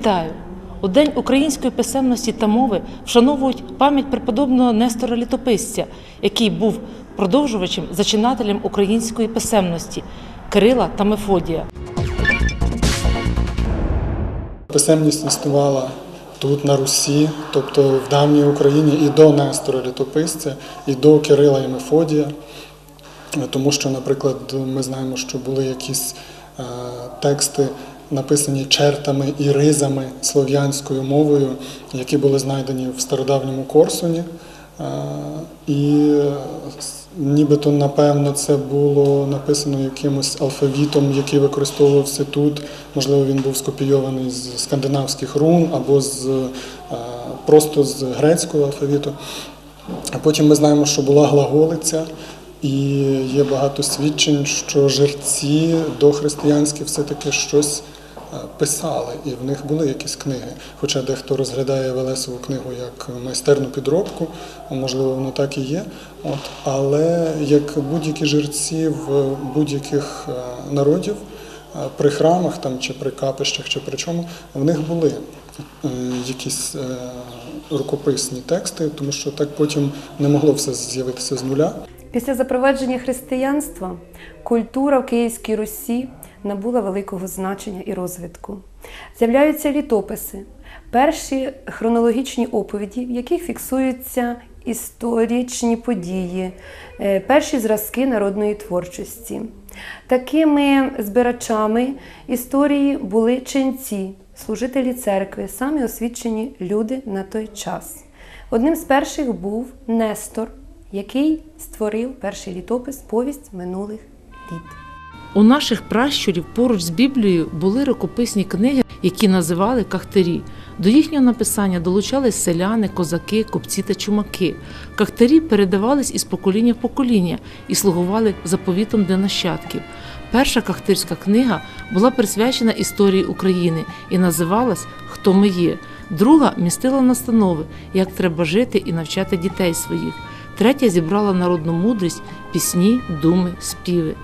Вітаю! У День української писемності та мови вшановують пам'ять преподобного Нестора Літописця, який був продовжувачем, зачинателем української писемності Кирила та Мефодія. Писемність існувала тут, на Русі, тобто в давній Україні і до Нестора Літописця, і до Кирила і Мефодія. Тому що, наприклад, ми знаємо, що були якісь е, тексти, написані чертами і ризами слов'янською мовою, які були знайдені в стародавньому Корсуні. Е, І нібито, напевно, це було написано якимось алфавітом, який використовувався тут. Можливо, він був скопійований з скандинавських рун або з, е, просто з грецького алфавіту. А потім ми знаємо, що була глаголиця, і є багато свідчень, що жерці дохристиянські все-таки щось е, писали, і в них були якісь книги. Хоча дехто розглядає Велесову книгу як майстерну підробку, можливо, воно так і є. От. Але як будь-які жерці в будь-яких е, народів, е, при храмах там, чи при капищах, чи при чому, в них були е, якісь е, рукописні тексти, тому що так потім не могло все з'явитися з нуля. Після запровадження християнства культура в Київській Русі набула великого значення і розвитку. З'являються літописи, перші хронологічні оповіді, в яких фіксуються історичні події, е, перші зразки народної творчості. Такими збирачами історії були ченці, служителі церкви, самі освічені люди на той час. Одним з перших був Нестор, який створив перший літопис повість минулих літ. У наших пращурів поруч з Біблією були рукописні книги, які називали кахтарі. До їхнього написання долучались селяни, козаки, купці та чумаки. Кахтарі передавались із покоління в покоління і слугували заповітом для нащадків. Перша кахтирська книга була присвячена історії України і називалась Хто ми є. Друга містила настанови, як треба жити і навчати дітей своїх. Третя зібрала народну мудрість, пісні, думи, співи.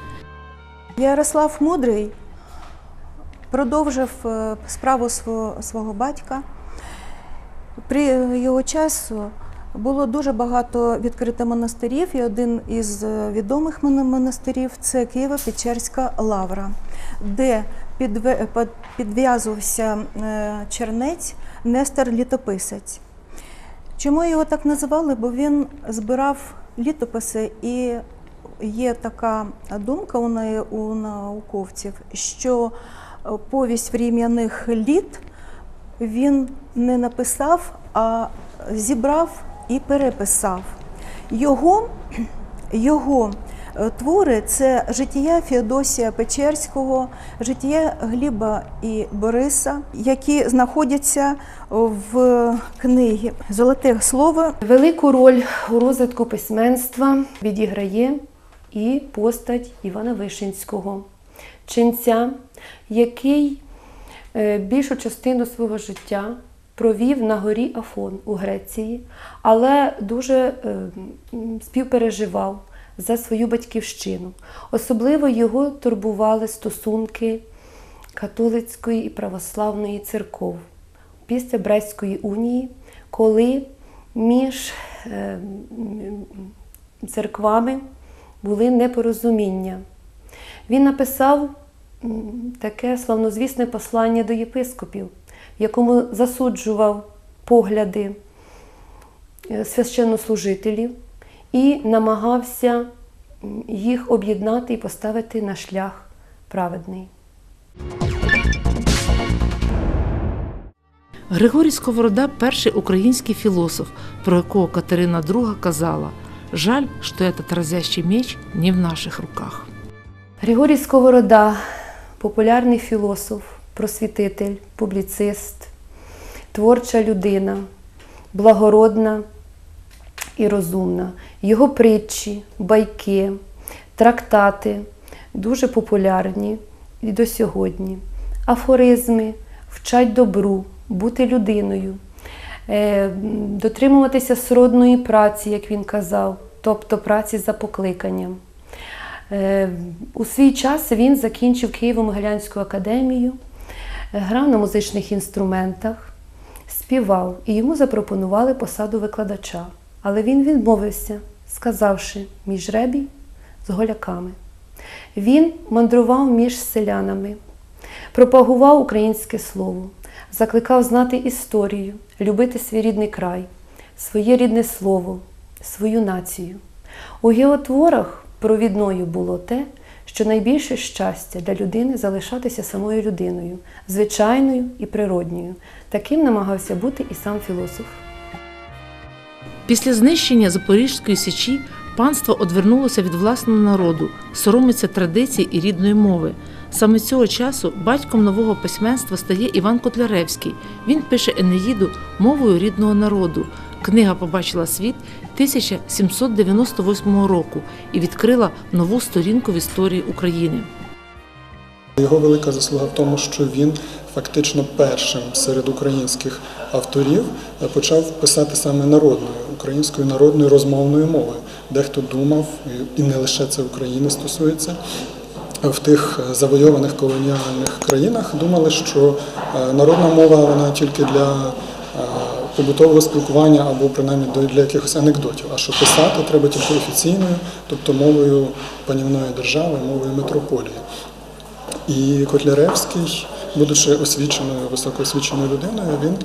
Ярослав Мудрий продовжив е, справу свого, батька. При його часу було дуже багато відкрито монастирів, і один із е, відомих монастирів це Києво-Печерська лавра, де підв'язувався е, чернець Нестор Літописець. Чому його так називали? Бо він збирав літописи, і є така думка у неї у науковців, що е, повість врем'яних літ він не написав, а зібрав і переписав. Його, його е, твори це життя Феодосія Печерського, життя Гліба і Бориса, які знаходяться в книгі Золоте слово Велику роль у розвитку письменства відіграє і постать Івана Вишинського, ченця, який е, більшу частину свого життя провів на горі Афон у Греції, але дуже е, співпереживав за свою батьківщину. Особливо його турбували стосунки католицької і православної церков після Брестської унії, коли між е, церквами були непорозуміння. Він написав таке славнозвісне послання до єпископів, в якому засуджував погляди е, священнослужителів і намагався їх об'єднати і поставити на шлях праведний. Григорій Сковорода перший український філософ, про якого Катерина II казала: жаль, що этот разящий меч не в наших руках. Григорій Сковорода популярний філософ, просвітитель, публіцист, творча людина, благородна і розумна. Його притчі, байки, трактати дуже популярні і до сьогодні. Афоризми вчать добру, бути людиною, дотримуватися сродної праці, як він казав, тобто праці за покликанням. Е, У свій час він закінчив Києво-Могилянську академію, грав на музичних інструментах, співав, і йому запропонували посаду викладача. Але він відмовився, сказавши мій жребій з голяками. Він мандрував між селянами, пропагував українське слово, закликав знати історію, любити свій рідний край, своє рідне слово, свою націю. У його творах провідною було те, що найбільше щастя для людини залишатися самою людиною, звичайною і природньою. Таким намагався бути і сам філософ. Після знищення Запорізької січі панство одвернулося від власного народу, соромиться традицій і рідної мови. Саме цього часу батьком нового письменства стає Іван Котляревський. Він пише Енеїду мовою рідного народу. Книга побачила світ 1798 року і відкрила нову сторінку в історії України. Його велика заслуга в тому, що він фактично першим серед українських авторів почав писати саме народною українською народною розмовною мовою. Дехто думав, і не лише це України стосується. В тих завойованих колоніальних країнах думали, що е, народна мова вона тільки для е, побутового спілкування або принаймні для якихось анекдотів. А що писати треба тільки офіційною, тобто мовою панівної держави, мовою метрополії. І Котляревський, будучи освіченою, високоосвіченою людиною, він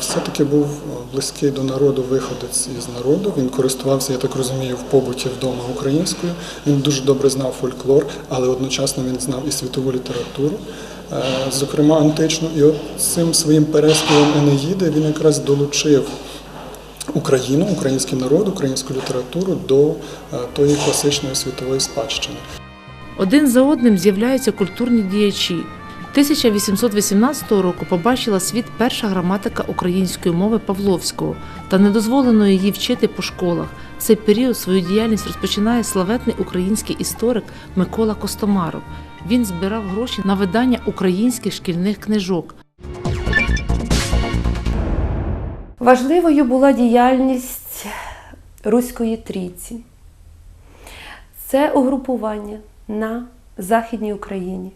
все-таки був близький до народу, виходець із народу. Він користувався, я так розумію, в побуті вдома українською. Він дуже добре знав фольклор, але одночасно він знав і світову літературу, е, зокрема античну. І от цим своїм переспівом Енеїди він якраз долучив Україну, український народ, українську літературу до е, тої класичної світової спадщини. Один за одним з'являються культурні діячі. 1818 року побачила світ перша граматика української мови Павловського та не дозволено її вчити по школах. В цей період свою діяльність розпочинає славетний український історик Микола Костомаров. Він збирав гроші на видання українських шкільних книжок. Важливою була діяльність Руської трійці. Це угрупування на Західній Україні.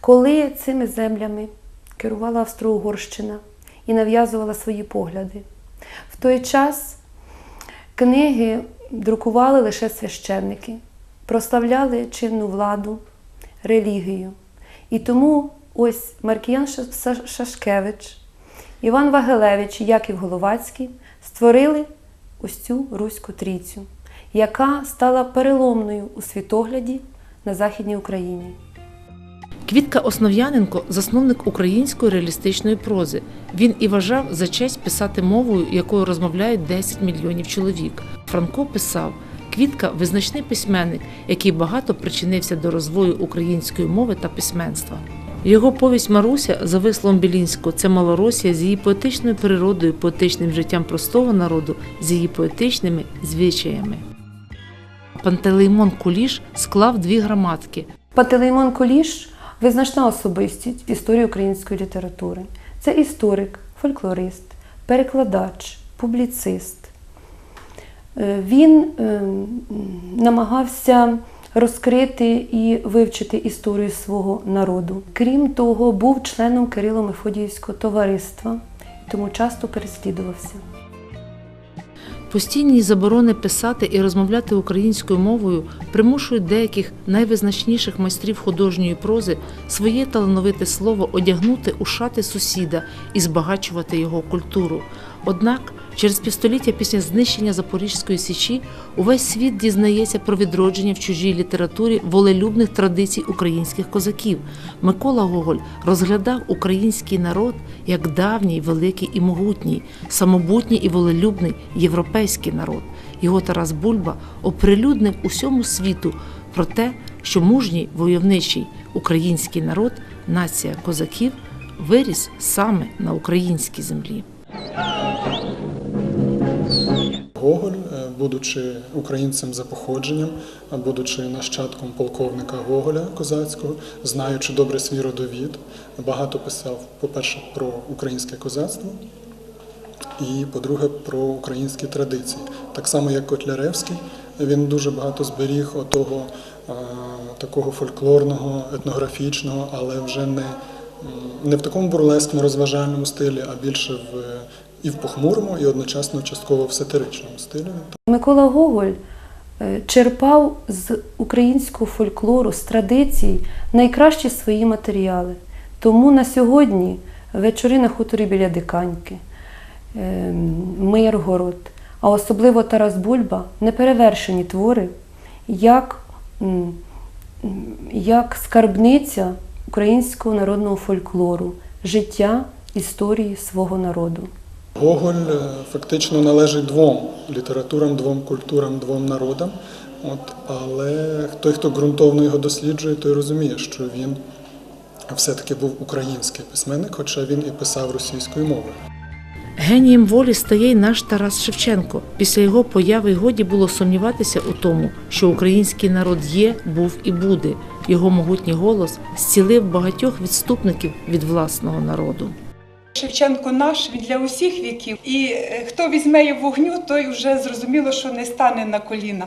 Коли цими землями керувала Австро-Угорщина і нав'язувала свої погляди, в той час книги друкували лише священники, прославляли чинну владу, релігію. І тому ось Маркіян Шашкевич, Іван Вагелевич і Яків Головацький створили ось цю Руську трійцю, яка стала переломною у світогляді на Західній Україні. Квітка Основ'яненко засновник української реалістичної прози. Він і вважав за честь писати мовою, якою розмовляють 10 мільйонів чоловік. Франко писав: Квітка визначний письменник, який багато причинився до розвою української мови та письменства. Його повість Маруся за висловом Білінського це Малоросія з її поетичною природою, поетичним життям простого народу, з її поетичними звичаями. Пантелеймон Куліш склав дві граматки Пантелеймон Куліш визначна особистість в історії української літератури. Це історик, фольклорист, перекладач, публіцист. Е, Він е, намагався розкрити і вивчити історію свого народу. Крім того, був членом Кирило-Мефодіївського товариства, тому часто переслідувався. Постійні заборони писати і розмовляти українською мовою примушують деяких найвизначніших майстрів художньої прози своє талановите слово одягнути у шати сусіда і збагачувати його культуру. Однак, через півстоліття після знищення Запорізької січі увесь світ дізнається про відродження в чужій літературі волелюбних традицій українських козаків. Микола Гоголь розглядав український народ як давній, великий і могутній, самобутній і волелюбний європейський народ. Його Тарас Бульба оприлюднив усьому світу про те, що мужній войовничий український народ, нація козаків, виріс саме на українській землі. Гоголь, е, будучи українцем за походженням, будучи нащадком полковника Гоголя козацького, знаючи добре свій родовід, багато писав, по-перше, про українське козацтво, і, по-друге, про українські традиції. Так само, як Котляревський, він дуже багато зберіг отого такого фольклорного, етнографічного, але вже не не в такому бурлескому розважальному стилі, а більше в і в похмурому, і одночасно частково в сатиричному стилі. Микола Гоголь е, черпав з українського фольклору, з традицій найкращі свої матеріали. Тому на сьогодні вечори на хуторі біля Диканьки, е, Миргород, а особливо Тарас Бульба неперевершені твори, як, як скарбниця українського народного фольклору, життя історії свого народу. Гоголь е, фактично належить двом літературам, двом культурам, двом народам. От, але той, хто ґрунтовно його досліджує, той розуміє, що він все-таки був український письменник, хоча він і писав російською мовою. Генієм волі стає й наш Тарас Шевченко. Після його появи годі було сумніватися у тому, що український народ є, був і буде. Його могутній голос зцілив багатьох відступників від власного народу. Шевченко наш, він для усіх віків. І е, хто візьме його вогню, той вже зрозуміло, що не стане на коліна.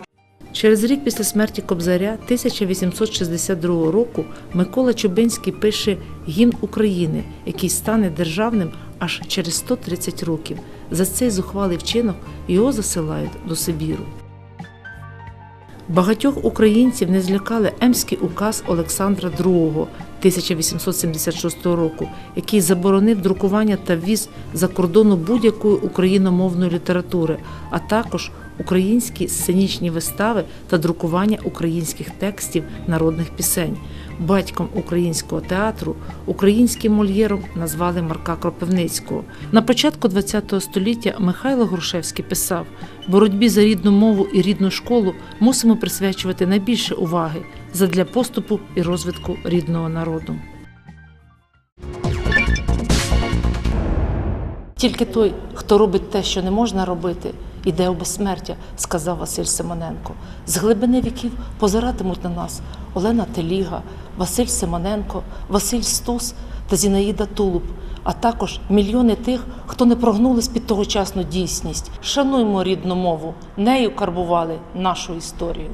Через рік після смерті Кобзаря 1862 року Микола Чубинський пише гімн України, який стане державним аж через 130 років. За цей зухвалий вчинок його засилають до Сибіру. Багатьох українців не злякали Емський указ Олександра II 1876 року, який заборонив друкування та ввіз за кордону будь-якої україномовної літератури, а також українські сценічні вистави та друкування українських текстів народних пісень. Батьком українського театру українським мольєром назвали Марка Кропивницького. На початку ХХ століття Михайло Грушевський писав: боротьбі за рідну мову і рідну школу мусимо присвячувати найбільше уваги задля поступу і розвитку рідного народу. Тільки той, хто робить те, що не можна робити, іде у безсмертя, сказав Василь Симоненко. З глибини віків позиратимуть на нас Олена Теліга, Василь Симоненко, Василь Стус та Зінаїда Тулуб, а також мільйони тих, хто не прогнулись під тогочасну дійсність. Шануймо рідну мову, нею карбували нашу історію.